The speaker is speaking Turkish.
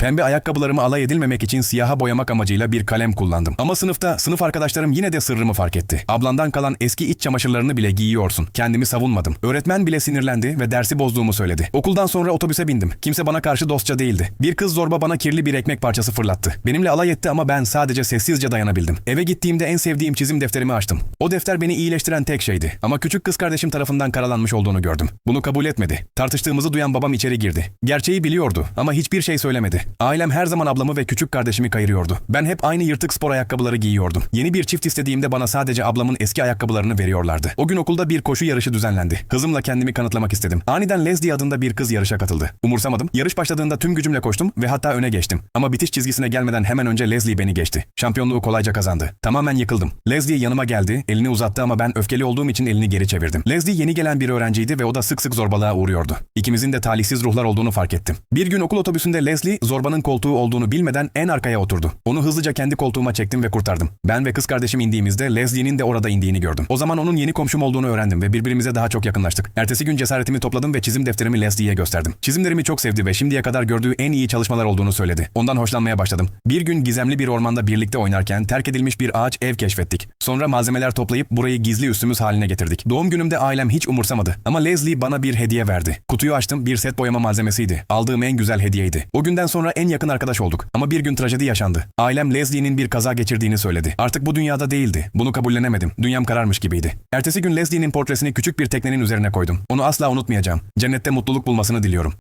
Pembe ayakkabılarımı alay edilmemek için siyaha boyamak amacıyla bir kalem kullandım. Ama sınıfta sınıf arkadaşlarım yine de sırrımı fark etti. Ablandan kalan eski iç çamaşırlarını bile giyiyorsun. Kendimi savunmadım. Öğretmen bile sinirlendi ve dersi bozduğumu söyledi. Okuldan sonra otobüse bindim. Kimse bana karşı dostça değildi. Bir kız zorba bana kirli bir ekmek parçası fırlattı. Benimle alay etti ama ben sadece sessizce dayanabildim. Eve gittiğimde en sevdiğim çizim defterimi açtım. O defter beni iyileştiren tek şeydi. Ama küçük kız kardeşim tarafından karalanmış olduğunu gördüm. Bunu kabul etmedi. Tartıştığımızı duyan babam içeri girdi. Gerçeği biliyordu ama hiçbir şey söylemedi. Ailem her zaman ablamı ve küçük kardeşimi kayırıyordu. Ben hep aynı yırtık spor ayakkabıları giyiyordum. Yeni bir çift istediğimde bana sadece ablamın eski ayakkabılarını veriyorlardı. O gün okulda bir koşu yarışı düzenlendi. Hızımla kendimi kanıtlamak istedim. Aniden Leslie adında bir kız yarışa katıldı. Umursamadım. Yarış başladığında tüm gücümle koştum ve hatta öne geçtim. Ama bitiş çizgisine gelmeden hemen önce Leslie beni geçti. Şampiyonluğu kolayca kazandı. Tamamen yıkıldım. Leslie yanıma geldi, elini uzattı ama ben öfkeli olduğum için elini geri çevirdim. Leslie yeni gelen bir öğrenciydi ve o da sık sık zorbalığa uğruyordu. İkimizin de talihsiz ruhlar olduğunu fark ettim. Bir gün okul otobüsünde Leslie zorbanın koltuğu olduğunu bilmeden en arkaya oturdu. Onu hızlıca kendi koltuğuma çektim ve kurtardım. Ben ve kız kardeşim indiğimizde Leslie'nin de orada indiğini gördüm. O zaman onun yeni komşum olduğunu öğrendim ve birbirimize daha çok yakınlaştık. Ertesi gün cesaretimi topladım ve çizim defterimi Leslie'ye gösterdim. Çizimlerimi çok sevdi ve şimdiye kadar gördüğü en iyi çalışmalar olduğunu söyledi. Ondan hoşlanmaya başladım. Bir gün gizemli bir ormanda birlikte oynarken terk edilmiş bir ağaç ev keşfettik. Sonra malzemeler toplayıp burayı gizli üssümüz haline getirdik. Doğum günümde ailem hiç umursamadı. Ama Leslie bana bir hediye verdi. Kutuyu açtım bir set boyama malzemesiydi. Aldığım en güzel hediyeydi. O günden sonra en yakın arkadaş olduk. Ama bir gün trajedi yaşandı. Ailem Leslie'nin bir kaza geçirdiğini söyledi. Artık bu dünyada değildi. Bunu kabullenemedim. Dünyam kararmış gibiydi. Ertesi gün Leslie'nin portresini küçük bir teknenin üzerine koydum. Onu asla unutmayacağım. Cennette mutluluk bulmasını diliyorum.